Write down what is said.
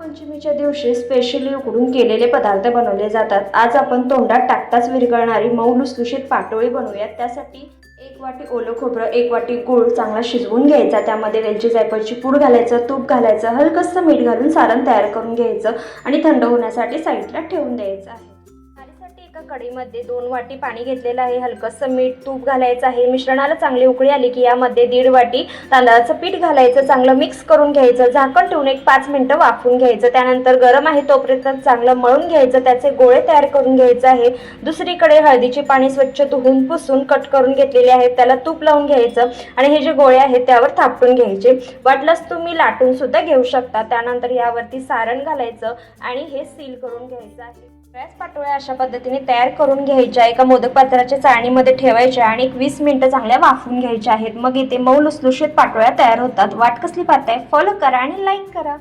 नागपंचमीच्या दिवशी स्पेशली उकडून केलेले पदार्थ बनवले जातात. आज आपण तोंडात टाकताच विरघळणारी मऊ लुसलुशीत पाटोळी बनवूयात. त्यासाठी एक वाटी ओलं खोबरं एक वाटी गूळ चांगला शिजवून घ्यायचा. त्यामध्ये वेलची जायफळची पूड घालायचं तूप घालायचं हलकंसं मीठ घालून सारण तयार करून घ्यायचं आणि थंड होण्यासाठी साईडला ठेवून द्यायचं आहे. थालीसाठी एका कढईमध्ये दोन वाटी पाणी घेतलेलं आहे. हलकंसं मीठ तूप घालायचं आहे. मिश्रणाला चांगली उकळी आली की यामध्ये दीड वाटी तांदळाचं पीठ घालायचं चांगलं मिक्स करून घ्यायचं झाकण ठेवून एक पाच मिनटं वाफून घ्यायचं. त्यानंतर गरम आहे तोपर्यंत चांगलं मळून घ्यायचं. त्याचे गोळे तयार करून घ्यायचं आहे. दुसरीकडे हळदीची पाणी स्वच्छ धुवून पुसून कट करून घेतलेले आहेत त्याला तूप लावून घ्यायचं आणि हे जे गोळे आहेत त्यावर थापटून घ्यायचे. वाटलंच तुम्ही लाटून सुद्धा घेऊ शकता. त्यानंतर यावरती सारण घालायचं आणि हे सील करून घ्यायचं आहे. सगळ्याच पाटोळ्या अशा अशा पद्धतीने तयार करून घ्यायच्या एका मोदक पात्राच्या चाळणीमध्ये ठेवायच्या आणि एक वीस मिनिटं चांगल्या वाफून घ्यायच्या आहेत. मग इथे मऊ लुसलुशीत पाटोळ्या तयार होतात. वाट कसली पाहताय? फॉलो करा आणि लाईक करा.